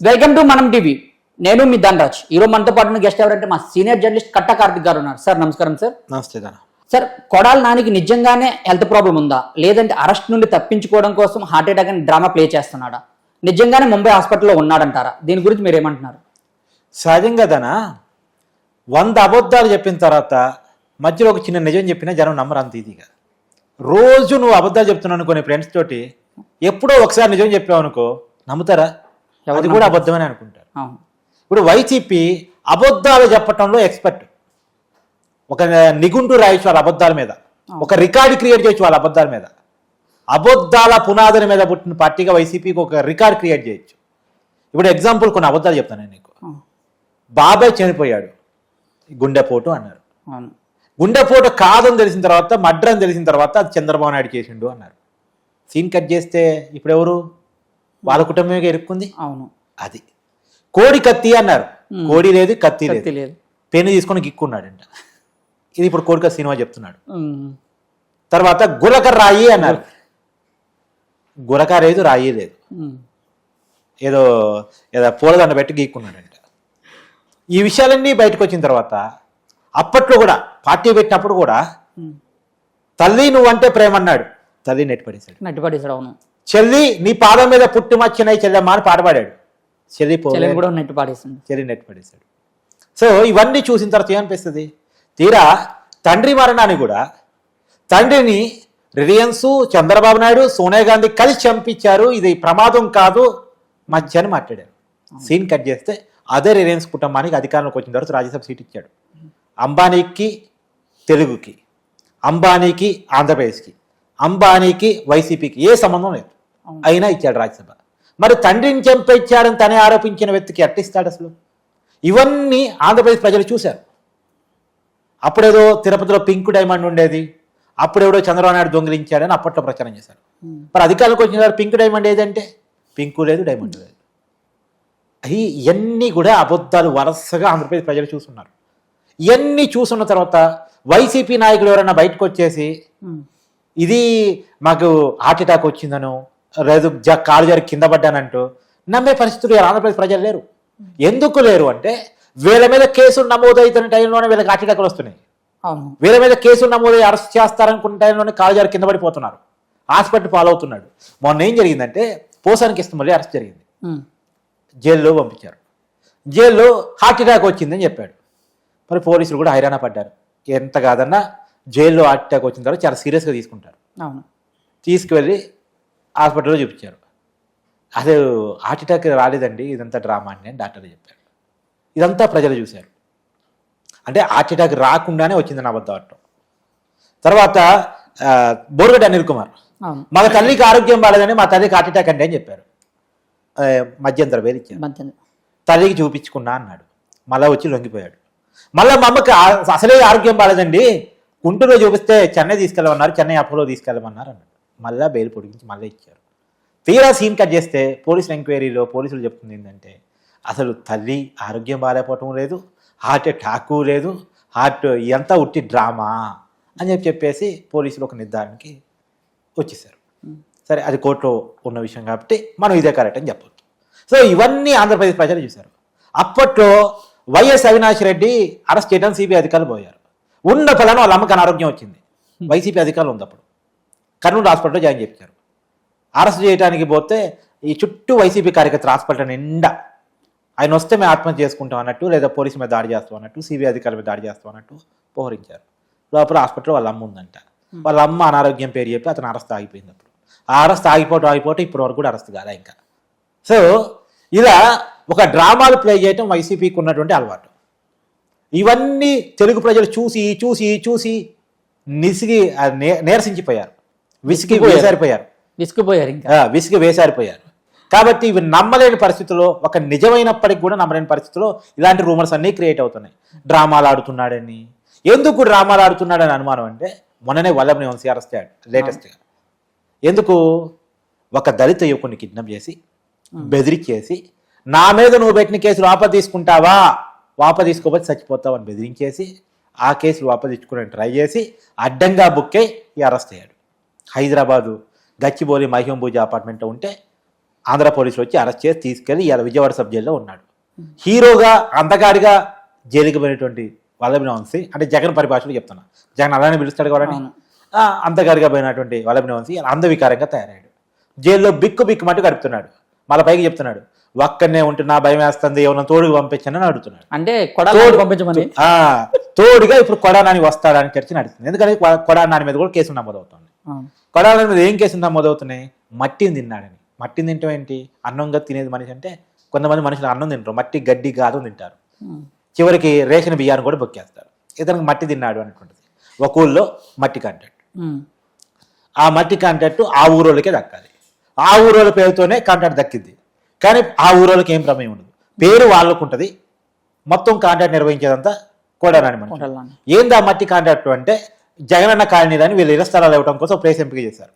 Welcome to మనం TV నేను మీ ధనరాజ్. ఈరోజు మనతో పాటు గెస్ట్ ఎవరంటే మా సీనియర్ జర్నలిస్ట్ కట్ట కార్తిక్ గారు ఉన్నారు. సార్ నమస్కారం సార్ నమస్తే సార్ కొడాల నానికి నిజంగానే హెల్త్ ప్రాబ్లం ఉందా? లేదంటే అరెస్ట్ నుండి తప్పించుకోవడం కోసం హార్ట్ అటాక్ అని డ్రామా ప్లే చేస్తున్నాడా? నిజంగానే ముంబై హాస్పిటల్లో ఉన్నాడంటారా? దీని గురించి మీరు ఏమంటున్నారు? సహజంగా ధన వంద అబద్ధాలు చెప్పిన తర్వాత మధ్యలో ఒక చిన్న నిజం చెప్పినా జనం నమ్మరు అంత ఈజీగా. రోజు నువ్వు అబద్ధాలు చెప్తున్నావు అనుకో నీ ఫ్రెండ్స్ తోటి ఎప్పుడో ఒకసారి నిజం చెప్పావు అనుకో నమ్ముతారా? అది కూడా అబద్ధమని అనుకుంటారు. ఇప్పుడు వైసీపీ అబద్ధాలు చెప్పటంలో ఎక్స్పర్ట్ ఒక నిగుంటు రాయొచ్చు వాళ్ళ అబద్ధాల మీద. ఒక రికార్డు క్రియేట్ చేయొచ్చు వాళ్ళ అబద్ధాల మీద. అబద్ధాల పునాదుల మీద పుట్టిన పార్టీగా వైసీపీకి ఒక రికార్డ్ క్రియేట్ చేయొచ్చు. ఇప్పుడు ఎగ్జాంపుల్ కొన్ని అబద్ధాలు చెప్తాను నేను నీకు. బాబాయ్ చనిపోయాడు. గుండెపోటు అన్నారు. గుండెపోటు కాదని తెలిసిన తర్వాత మడ్ర అని తెలిసిన తర్వాత అది చంద్రబాబు నాయుడు చేసిండు అన్నారు. సీన్ కట్ చేస్తే ఇప్పుడు ఎవరు? వాళ్ళ కుటుంబమే ఇరుక్కుంది అవును. అది. కోడి కత్తి అన్నారు. కోడి లేదు కత్తి లేదు. పెన్ను తీసుకొని గిక్కున్నాడంట. ఇది ఇప్పుడు కోడిక సినిమా చెప్తున్నాడు. తర్వాత గులక రాయి అన్నారు. గులక లేదు రాయి లేదు. ఏదో ఏదో పూలదండ పెట్టి గీక్కున్నాడంట. ఈ విషయాలన్నీ బయటకు వచ్చిన తర్వాత అప్పట్లో కూడా పార్టీ పెట్టినప్పుడు కూడా. తల్లి నువ్వంటే ప్రేమ అన్నాడు తల్లి నెట్టి పడేశాడు నట్టి పడేసాడు అవును. చెల్లి నీ పాదం మీద పుట్టుమచ్చినాయి చెల్లెమ్మ అని పాట పాడాడు. చెల్లి కూడా నెట్టి పాడేసింది. చెల్లి నెట్టి పడేశాడు. సో ఇవన్నీ చూసిన తర్వాత ఏమనిపిస్తుంది? తీరా తండ్రి మరణాన్ని కూడా తండ్రిని రిలయన్స్ చంద్రబాబు నాయుడు సోనియా గాంధీ కలిసి చంపించారు. ఇది ప్రమాదం కాదు. మధ్య అని మాట్లాడారు. సీన్ కట్ చేస్తే అదే రిలయన్స్ కుటుంబానికి అధికారంలోకి వచ్చిన తర్వాత రాజ్యసభ సీట్ ఇచ్చాడు. అంబానీకి తెలుగుకి అంబానీకి ఆంధ్రప్రదేశ్కి అంబానీకి వైసీపీకి ఏ సంబంధం లేదు. అయినా ఇచ్చాడు రాజ్యసభ. మరి తండ్రిని చంపించాడని తనే ఆరోపించిన వ్యక్తికి ఎట్టిస్తాడు అసలు? ఇవన్నీ ఆంధ్రప్రదేశ్ ప్రజలు చూశారు. అప్పుడేదో తిరుపతిలో పింక్ డైమండ్ ఉండేది అప్పుడెవడో చంద్రబాబు నాయుడు దొంగిలించాడని అప్పట్లో ప్రచారం చేశారు. మరి అధికారులకు వచ్చిన పింక్ డైమండ్ ఏదంటే? పింకు లేదు డైమండ్ లేదు. అవి ఇవన్నీ కూడా అబద్ధాలు వరుసగా ఆంధ్రప్రదేశ్ ప్రజలు చూస్తున్నారు. ఇవన్నీ చూసున్న తర్వాత వైసీపీ నాయకులు ఎవరైనా బయటకు వచ్చేసి. ఇది మాకు హార్ట్ అటాక్ వచ్చిందను లేదు జ కాలు జారి కింద పడ్డానంటూ నమ్మే పరిస్థితులు ఆంధ్రప్రదేశ్ ప్రజలు లేరు. ఎందుకు లేరు అంటే వీళ్ళ మీద కేసులు నమోదవుతున్న టైంలోనే వీళ్ళకి అటాక్లు వస్తున్నాయి. వీళ్ళ మీద కేసులు నమోదై అరెస్ట్ చేస్తారనుకున్న టైంలోనే కాలు జారి కింద పడిపోతున్నారు. హాస్పిటల్ ఫాలో అవుతున్నాడు మొన్న ఏం జరిగిందంటే పోసానికి మళ్ళీ అరెస్ట్ జరిగింది. జైల్లో పంపించారు. జైల్లో హార్ట్ అటాక్ వచ్చిందని చెప్పాడు. మరి పోలీసులు కూడా హైరాణ పడ్డారు. ఎంత కాదన్నా జైల్లో హార్ట్ అటాక్ వచ్చిన తర్వాత చాలా సీరియస్గా తీసుకుంటారు. తీసుకువెళ్ళి హాస్పిటల్లో చూపించారు. అదే హార్ట్ అటాక్ రాలేదండి ఇదంతా డ్రామా అని డాక్టర్ చెప్పారు ఇదంతా ప్రజలు చూశారు. అంటే హార్ట్ అటాక్ రాకుండానే వచ్చిందని అబద్ధం ఆడటం తర్వాత ఆ, బోరుగడ్డ అనిల్ కుమార్. మా తల్లికి ఆరోగ్యం బాగాలేదని మా తల్లికి హార్ట్ అటాక్ అండి అని చెప్పారు. మధ్యంతర వేలు ఇచ్చారు తల్లికి చూపించుకున్నా అన్నాడు. మళ్ళా వచ్చి లొంగిపోయాడు. మళ్ళీ మా అమ్మకి అసలే ఆరోగ్యం బాగాలేదండి గుంటూరులో చూపిస్తే చెన్నై తీసుకెళ్ళమన్నారు చెన్నై అపోలో తీసుకెళ్ళమన్నారు అన్నాడు. మళ్ళా బెయిల్ పొడిగించి మళ్ళీ ఇచ్చారు. తీరా సీన్ కట్ చేస్తే పోలీసుల ఎంక్వైరీలో పోలీసులు చెప్తుంది ఏంటంటే అసలు తల్లి ఆరోగ్యం బాగాలేకపోవటం లేదు హార్ట్ అటాక్ లేదు హార్ట్ ఇదంతా ఉట్టి డ్రామా అని చెప్పి చెప్పేసి పోలీసులు ఒక నిర్ధారణకి వచ్చేసారు. సరే అది కోర్టులో ఉన్న విషయం కాబట్టి మనం ఇదే కరెక్ట్ అని చెప్పొచ్చు. సో ఇవన్నీ ఆంధ్రప్రదేశ్ ప్రజలు చూశారు. అప్పట్లో వైఎస్ అవినాష్ రెడ్డి అరెస్ట్ చేయడం సిబిఐ అధికారులు పోయారు. ఉన్న ఫలాన వాళ్ళ అమ్మకి అనారోగ్యం వచ్చింది. వైసీపీ అధికారులు ఉంది అప్పుడు. కర్నూలు హాస్పిటల్లో జాయిన్ చేయించారు అరెస్ట్ చేయడానికి పోతే ఈ చుట్టూ వైసీపీ కార్యకర్తలు హాస్పిటల్ నిండా ఆయన వస్తే మేము ఆత్మహత్య చేసుకుంటాం అన్నట్టు లేదా పోలీసు మీద దాడి చేస్తాం అన్నట్టు సిబిఐ అధికారుల మీద దాడి చేస్తాం అన్నట్టు పోహరించారు. లోపల హాస్పిటల్ వాళ్ళ అమ్మ ఉందంట. వాళ్ళ అమ్మ అనారోగ్యం పేరు చెప్పి అతను అరెస్ట్ ఆగిపోయింది అప్పుడు. ఆ అరెస్ట్ ఆగిపోవటం ఆగిపోవటం ఇప్పటి వరకు కూడా అరెస్ట్ కాదా ఇంకా. సో ఇలా ఒక డ్రామాలు ప్లే చేయటం వైసీపీకి ఉన్నటువంటి అలవాటు. ఇవన్నీ తెలుగు ప్రజలు చూసి చూసి చూసి నిసిగి నీరసించిపోయారు. విసిగి వేసారిపోయారు. విసుకుపోయారు ఇంకా. విసిగి వేసారిపోయారు. కాబట్టి ఇవి నమ్మలేని పరిస్థితుల్లో ఒక నిజమైనప్పటికి కూడా నమ్మలేని పరిస్థితుల్లో ఇలాంటి రూమర్స్ అన్నీ క్రియేట్ అవుతున్నాయి. డ్రామాలు ఆడుతున్నాడని. ఎందుకు డ్రామాలు ఆడుతున్నాడని అనుమానం అంటే మొన్ననే వల్లభని వంశీ అరెస్ట్ అయ్యాడు లేటెస్ట్గా ఎందుకు? ఒక దళిత యువకుని కిడ్నాప్ చేసి బెదిరించేసి నా మీద నువ్వు పెట్టిన కేసులు వాపస్ తీసుకుంటావా? వాపస్ తీసుకోకపోతే చచ్చిపోతావు అని బెదిరించేసి ఆ కేసులు వాపస్ తెచ్చుకునే ట్రై చేసి అడ్డంగా బుక్ అయి ఈ అరెస్ట్ అయ్యాడు. హైదరాబాదు గచ్చిబౌలి మహింబూజ అపార్ట్మెంట్లో ఉంటే ఆంధ్ర పోలీసులు వచ్చి అరెస్ట్ చేసి తీసుకెళ్ళి ఇవాళ విజయవాడ సబ్ జైల్లో ఉన్నాడు. హీరోగా అంతగాడిగా జైలుకి పోయినటువంటి వల్లభిని వంశీ అంటే జగన్ పరిభాషలో చెప్తున్నా. జగన్ అలానే పిలుస్తాడు కాబట్టి. అంతగాడిగా పోయినటువంటి వల్లభిని వంశీ అందవికారంగా తయారయ్యాడు. జైల్లో బిక్కు బిక్కుమంటూ గడుపుతున్నాడు. మళ్ళీ పైకి చెప్తున్నాడు ఒక్కనే ఉంటున్నా భయం వేస్తుంది ఎవరిని తోడుకు పంపించండి అడుగుతున్నాడు. అంటే తోడు పంపించమని? తోడుగా ఇప్పుడు కొడానాని వస్తాడని చర్చ నడుస్తుంది. ఎందుకంటే కొడానాని మీద కూడా కేసు నమోదవుతుంది. కొడానాని మీద ఏం కేసులు నమోదవుతున్నాయి మట్టిని తిన్నాడని. మట్టిని తింటాం ఏంటి? అన్నంగా తినేది మనిషి అంటే కొంతమంది మనుషులు అన్నం తింటారు. మట్టి గడ్డి గాదు తింటారు. చివరికి రేషన్ బియ్యాన్ని కూడా బొక్కేస్తారు. ఇతనికి మట్టి తిన్నాడు అనుకుంటుంది. ఒక ఊళ్ళో మట్టి కాంటాక్ట్. ఆ మట్టి కాంటాక్ట్ ఆ ఊరోళ్ళకే దక్కాలి. ఆ ఊరోళ్ళ పేరుతోనే కాంటాక్ట్ దక్కింది కానీ ఆ ఊరోళ్ళకి ఏం ప్రమేయం ఉండదు. పేరు వాళ్ళకు ఉంటుంది. మొత్తం కాంటాక్ట్ నిర్వహించేదంతా కొడాలని మనం. ఏంది ఆ మట్టి కాంటాక్ట్ అంటే జగనన్న కాలనీ అని వీళ్ళు ఇళ్ళ స్థలాలు ఇవ్వడం కోసం ప్లేస్ ఎంపిక చేశారు.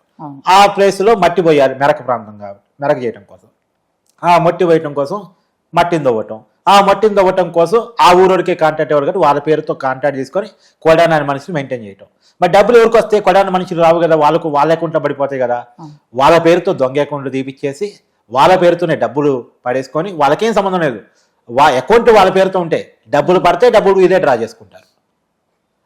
ఆ ప్లేస్లో మట్టి పోయాలి మెరక ప్రాంతం కాబట్టి మెరక చేయడం కోసం. ఆ మట్టి పోయటం కోసం మట్టిని తవ్వటం. ఆ మట్టిని తవ్వటం కోసం ఆ ఊరోడికే కాంటాక్ట్ ఎవరు కాబట్టి వాళ్ళ పేరుతో కాంటాక్ట్ తీసుకొని కొడాని అనే మనిషిని మెయింటైన్ చేయటం. మరి డబ్బులు ఎవరికి వస్తే కొడాని మనుషులు రావు కదా వాళ్ళకు వాళ్ళ అకౌంట్లో పడిపోతాయి కదా. వాళ్ళ పేరుతో దొంగ అకౌంట్లు తీపిచ్చేసి వాళ్ళ పేరుతోనే డబ్బులు పడేసుకొని వాళ్ళకేం సంబంధం లేదు. వా అకౌంట్ వాళ్ళ పేరుతో ఉంటే డబ్బులు పడితే డబ్బులు ఇదే డ్రా చేసుకుంటారు.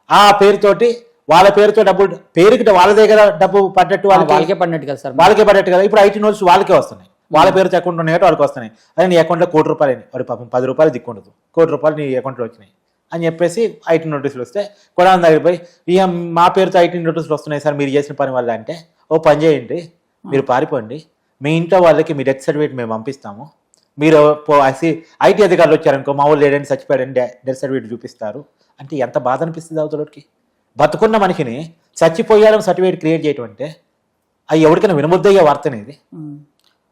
ఆ పేరుతోటి వాళ్ళ పేరుతో డబ్బులు పేరుకి వాళ్ళదే కదా డబ్బు పడ్డట్టు వాళ్ళకి? వాళ్ళకే పడినట్టు కదా సార్ వాళ్ళకే పడేట్టు కదా? ఇప్పుడు ఐటీ నోట్స్ వాళ్ళకే వస్తున్నాయి. వాళ్ళ పేరుతో అకౌంట్ ఉన్నాయి? కాబట్టి వాళ్ళకి వస్తున్నాయి. అదే నీ అకౌంట్లో కోటి రూపాయలు అయినాయి. వాడి పాపం పది రూపాయలు దిక్కుండదు కోటి రూపాయలు నీ అకౌంట్లో వచ్చినాయి. అని చెప్పేసి ఐటీ నోటీసులు వస్తే కొడాన్ దగ్గర పోయి ఇక మా పేరుతో ఐటీ నోటీసులు వస్తున్నాయి సార్ మీరు చేసిన పని వల్ల అంటే ఓ పని చేయండి మీరు పారిపోండి. మీ ఇంట్లో వాళ్ళకి మీ డెత్ సర్టిఫికేట్ మేము పంపిస్తాము. మీరు ఐటీ అధికారులు వచ్చారనుకో మా వాళ్ళు లేడని చచ్చిపోయాడని డెత్ సర్టిఫికేట్ చూపిస్తారు. అంటే ఎంత బాధ అనిపిస్తుంది అవతలకి? బతుకున్న మనిషిని చచ్చిపోయాడని సర్టిఫికేట్ క్రియేట్ చేయటం అంటే అవి ఎవరికైనా వినముద్దయ్యే వార్తనేది ఉమ్.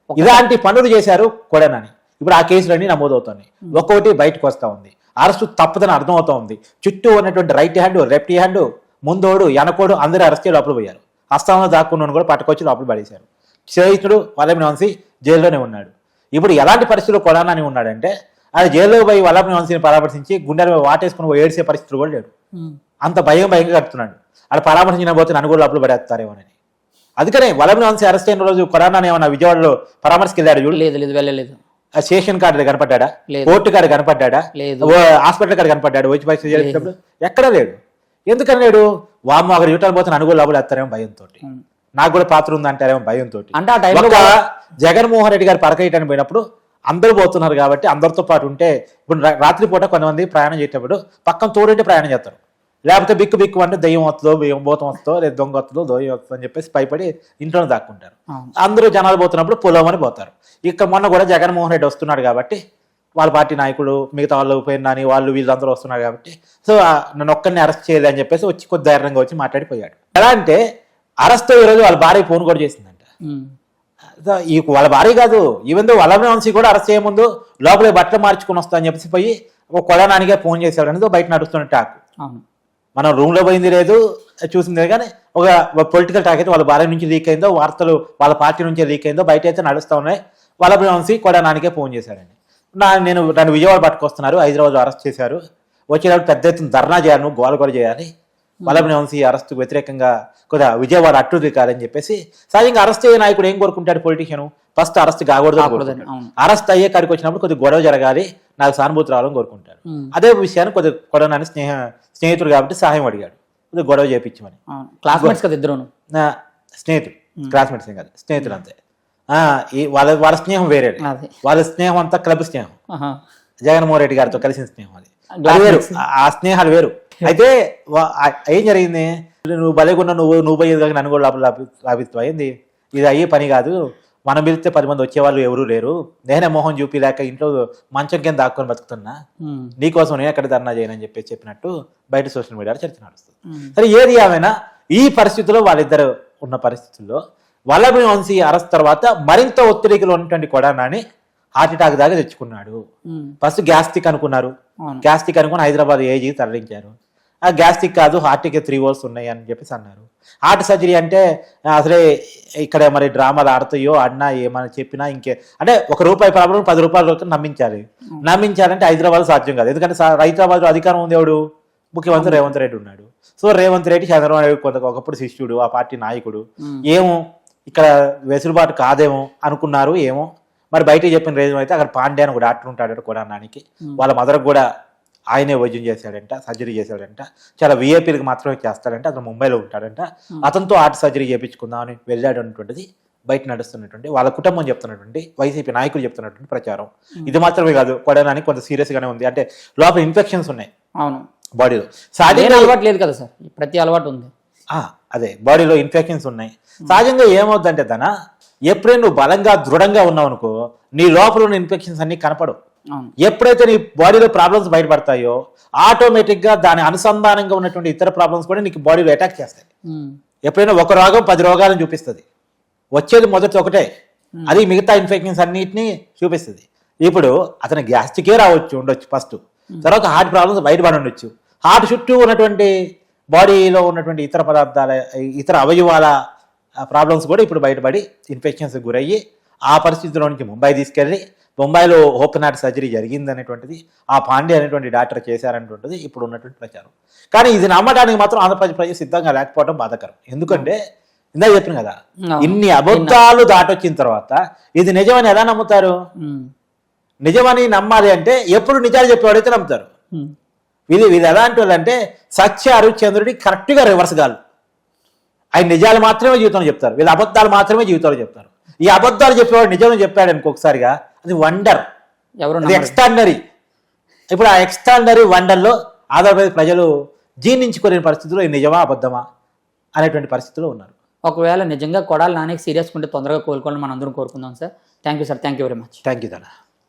ఇలాంటి పనులు చేశారు కొడనని. ఇప్పుడు ఆ కేసులన్నీ నమోదవుతున్నాయి. ఒక్కొక్కటి బయటకు వస్తా ఉంది. అరెస్టు తప్పదని అర్థం అవుతా ఉంది. చుట్టూ ఉన్నటువంటి రైట్ హ్యాండ్ లెఫ్ట్ హ్యాండ్ ముందోడు వెనకోడు అందరూ అరెస్ట్ లోపల పోయారు. అస్సాంలో దాక్కున్నాను కూడా పట్టుకొచ్చి లోపల పడేశారు. స్నేహితుడు వల్లభని వంశీ జైల్లోనే ఉన్నాడు. ఇప్పుడు ఎలాంటి పరిస్థితుల్లో కొడానని ఉన్నాడంటే అది జైల్లో పోయి వల్లభని వంశీని పరామర్శించి గుండెలు వాటేసుకుని ఏడ్చే పరిస్థితులు కూడా లేడు. అంత భయం భయంగా కడుతున్నాడు. అలా పరామర్శించిన పోతే నన్ను కూడా లోపల పడేస్తారేమోనని అందుకనే వలభని వంశీ అరెస్ట్ అయిన రోజు కొరానా ఏమన్నా విజయవాడలో పరామర్శకి వెళ్ళాడు చూడు. లేదు లేదు వెళ్ళలేదు స్టేషన్ కార్డు కనపడ్డా లేదు. కోర్టు కార్డు కనపడ్డా హాస్పిటల్ కార్డు కనపడ్డాడు? వచ్చి పరీక్ష చేసేటప్పుడు? ఎక్కడా లేడు. ఎందుకని లేడు? వామ్మ ఒకరు యువతలు పోతే నన్ను కూడా లోపల వేస్తారేమో భయంతో. నాకు కూడా పాత్ర ఉంది అంటారేమో భయంతో అంటే ఆ టైంలో జగన్మోహన్ రెడ్డి గారు పరకయటానికి పోయినప్పుడు అందరూ పోతున్నారు కాబట్టి అందరితో పాటు ఉంటే ఇప్పుడు రాత్రిపూట కొంతమంది ప్రయాణం చేసేటప్పుడు పక్కన తోడంటే ప్రయాణం చేస్తారు. లేకపోతే బిక్కు బిక్కు అంటే దయ్యం వస్తుందో బియ్యం భూతం వస్తుందో లేదా దొంగ వస్తుందో దొయ్యం వస్తుందో అని చెప్పేసి భయపడి ఇంట్లోనే దాక్కుంటారు. అందరూ జనాలు పోతున్నప్పుడు పొలమని పోతారు. ఇక్కడ మొన్న కూడా జగన్మోహన్ రెడ్డి వస్తున్నాడు కాబట్టి వాళ్ళ పార్టీ నాయకులు మిగతా వాళ్ళు పోయినాని వాళ్ళు వీళ్ళందరూ వస్తున్నారు కాబట్టి సో నన్ను ఒక్కరిని అరెస్ట్ చేయలే అని చెప్పేసి వచ్చి కొద్ది ధైర్యంగా వచ్చి మాట్లాడిపోయాడు. ఎలా అంటే అరెస్ట్ ఈరోజు వాళ్ళ భార్య ఫోన్ కూడా చేసిందంట. ఈ వాళ్ళ భార్య కాదు ఈవెన్ దో వల్లభ వంశీ కూడా అరెస్ట్ చేయముందు లోపలే బట్టలు మార్చుకుని వస్తా అని చెప్పేసి పోయి ఒక కొడనానిగా ఫోన్ చేశాడు అనేది బయట నడుస్తున్న టాక్. మనం రూమ్లో పోయింది లేదు చూసింది కానీ ఒక పొలిటికల్ టాక్ అయితే వాళ్ళ భార్య నుంచి లీక్ అయిందో వార్తలు వాళ్ళ పార్టీ నుంచి లీక్ అయిందో బయట అయితే నడుస్తూ ఉన్నాయి. వల్లభ వంశీ కొడనానికే ఫోన్ చేశాడండి. నా నేను నన్ను విజయవాడ పట్టుకొస్తున్నారు హైదరాబాద్ అరెస్ట్ చేశారు. వచ్చేటప్పుడు పెద్ద ఎత్తున ధర్నా చేయాలి గోల గోల చేయాలి. వల్లభ వంశీ అరెస్ట్కు వ్యతిరేకంగా కొద్దిగా విజయవాడ అట్టు దిగాలని చెప్పేసి సహజంగా అరెస్ట్ అయ్యే నాయకుడు ఏం కోరుకుంటాడు పొలిటీషియన్ ఫస్ట్ అరెస్ట్ కాకూడదు. అరెస్ట్ అయ్యే కాడికి వచ్చినప్పుడు కొద్దిగా గొడవ జరగాలి. నాకు సానుభూతి రావాలని కోరుకుంటాడు. అదే విషయాన్ని కొద్దిగా కొడనాని స్నేహ స్నేహితుడు కాబట్టి సహాయం అడిగాడు. కొద్దిగా గొడవ చేయించమని క్లాస్మేట్స్ కదా ఇద్దరును? నా స్నేహితుడు. క్లాస్మేట్స్ కాదు. స్నేహితుడు అంతే. వాళ్ళ వాళ్ళ స్నేహం వేరే. వాళ్ళ స్నేహం అంతా క్లబ్ స్నేహం. జగన్మోహన్ రెడ్డి గారితో కలిసిన స్నేహం అది. వేరు. ఆ- స్నేహాలు వేరు. అయితే ఏం జరిగింది? నువ్వు భలేకున్నా నువ్వు నువ్వు పోయేది కాక నన్ను కూడా లోపల లాభిస్తావు అయింది ఇది అయ్యే పని కాదు. మనం పిలిస్తే పది మంది వచ్చేవాళ్ళు ఎవరు లేరు నేనే మోహన్ చూపి లేక ఇంట్లో మంచం కింద దాక్కొని బతుకుతున్నా. నీకోసం నేను ఎక్కడ ధర్నా చేయనని చెప్పేసి చెప్పినట్టు బయట సోషల్ మీడియాలో చర్చ నడుస్తుంది. సరే ఏది ఏమైనా ఈ పరిస్థితుల్లో వాళ్ళిద్దరు ఉన్న పరిస్థితుల్లో వల్లభి వంశీ అరెస్ట్ తర్వాత మరింత ఒత్తిడికి ఉన్నటువంటి కొడానాని హార్ట్ అటాక్ దాకా తెచ్చుకున్నాడు. ఫస్ట్ గ్యాస్టిక్ అనుకున్నారు. గ్యాస్టిక్ అనుకుని హైదరాబాద్ ఏజీకి తరలించారు ఆ గ్యాస్టిక్ కాదు హార్ట్కి త్రీ ఓవర్స్ ఉన్నాయి అని చెప్పేసి అన్నారు. హార్ట్ సర్జరీ అంటే అసలే ఇక్కడ మరి డ్రామాలు ఆడతాయో ఆడినా ఏమని చెప్పినా ఇంకే అంటే ఒక రూపాయి ప్రాబ్లం పది రూపాయల నమ్మించాలి. నమ్మించాలంటే హైదరాబాద్ సాధ్యం కాదు. ఎందుకంటే హైదరాబాద్లో అధికారం ఉంది ఎవడు? ముఖ్యమంత్రి రేవంత్ రెడ్డి ఉన్నాడు. సో రేవంత్ రెడ్డి చంద్రబాబు నాయుడు కొంత ఒకప్పుడు శిష్యుడు ఆ పార్టీ నాయకుడు. ఏమో ఇక్కడ వెసులుబాటు కాదేమో అనుకున్నారు ఏమో. మరి బయట చెప్పిన రీజన్ అయితే అక్కడ పాండే అని ఒక డాక్టర్ ఉంటాడు కూడా నానికి వాళ్ళ మదర్కి కూడా ఆయనే వైద్యం చేశాడంట సర్జరీ చేశాడంట చాలా విఐపీలకు మాత్రమే చేస్తాడంట అతను ముంబైలో ఉంటాడంట. అతనితో హార్ట్ సర్జరీ చేయించుకుందామని వెళ్ళాడు అనేటువంటిది బయట నడుస్తున్నటువంటి వాళ్ళ కుటుంబం చెప్తున్నటువంటి వైసీపీ నాయకులు చెప్తున్నటువంటి ప్రచారం. ఇది మాత్రమే కాదు కొడడానికి కొంత సీరియస్ గానే ఉంది. అంటే లోపల ఇన్ఫెక్షన్స్ ఉన్నాయి. అవును. బాడీలో. సహజంగా అలవాటు లేదు కదా సార్ ప్రతి అలవాటు ఉంది. ఆ, అదే బాడీలో ఇన్ఫెక్షన్స్ ఉన్నాయి. సహజంగా ఏమవుద్దంటే తన ఎప్పుడైనా నువ్వు బలంగా దృఢంగా ఉన్నావు అనుకో నీ లోపల ఉన్న ఇన్ఫెక్షన్స్ అన్ని కనపడవు. ఎప్పుడైతే నీ బాడీలో ప్రాబ్లమ్స్ బయటపడతాయో ఆటోమేటిక్గా దాని అనుసంధానంగా ఉన్నటువంటి ఇతర ప్రాబ్లమ్స్ కూడా నీకు బాడీలో అటాక్ చేస్తాయి. ఎప్పుడైనా ఒక రోగం పది రోగాలను చూపిస్తుంది. వచ్చేది మొదటి ఒకటే. అది మిగతా ఇన్ఫెక్షన్స్ అన్నిటిని చూపిస్తుంది. ఇప్పుడు అతని గ్యాస్ట్రికే రావచ్చు ఉండొచ్చు ఫస్ట్ తర్వాత హార్ట్ ప్రాబ్లమ్స్ బయటపడి ఉండొచ్చు. హార్ట్ చుట్టూ ఉన్నటువంటి బాడీలో ఉన్నటువంటి ఇతర పదార్థాల ఇతర అవయవాల ప్రాబ్లమ్స్ కూడా ఇప్పుడు బయటపడి ఇన్ఫెక్షన్స్ గురయ్యి ఆ పరిస్థితిలో నుంచి ముంబై తీసుకెళ్ళి ముంబైలో ఓపెన్ హార్ట్ సర్జరీ జరిగింది అనేటువంటిది ఆ పాండే అనేటువంటి డాక్టర్ చేశారనేటువంటిది ఇప్పుడు ఉన్నటువంటి ప్రచారం. కానీ ఇది నమ్మడానికి మాత్రం ఆంధ్రప్రదేశ్ ప్రజలు సిద్ధంగా లేకపోవడం బాధాకరం. ఎందుకంటే ఇందా చెప్పిన కదా. ఇన్ని అబద్ధాలు దాటొచ్చిన తర్వాత ఇది నిజమని ఎలా నమ్ముతారు. నిజమని నమ్మాలి అంటే ఎప్పుడు నిజాలు చెప్పేవాడైతే నమ్ముతారు. వీళ్ళు వీళ్ళు ఎలాంటి వాళ్ళు అంటే సత్య హరిశ్చంద్రుడి కరెక్ట్గా రివర్స్ గాలు ఆయన నిజాలు మాత్రమే జీవితంలో చెప్తారు. వీళ్ళు అబద్ధాలు మాత్రమే జీవితంలో చెప్తారు. ఈ అబద్ధాలు చెప్పేవాడు నిజం చెప్పాడు ఇంకొకసారిగా అది వండర్ ఎవరు. ఎక్స్ట్రాడినరీ ఇప్పుడు ఆ ఎక్స్ట్రాడినరీ వండర్లో ఆంధ్రప్రదేశ్ ప్రజలు జీర్ణించుకునే పరిస్థితిలో ఇది నిజమా అబద్ధమా అనేటువంటి పరిస్థితిలో ఉన్నారు. ఒకవేళ నిజంగా కొడాలి నానికి సీరియస్ ఉంటే తొందరగా కోలుకోవాలని మనం అందరం కోరుకుందాం sir. Thank you sir thank you very much thank you ధన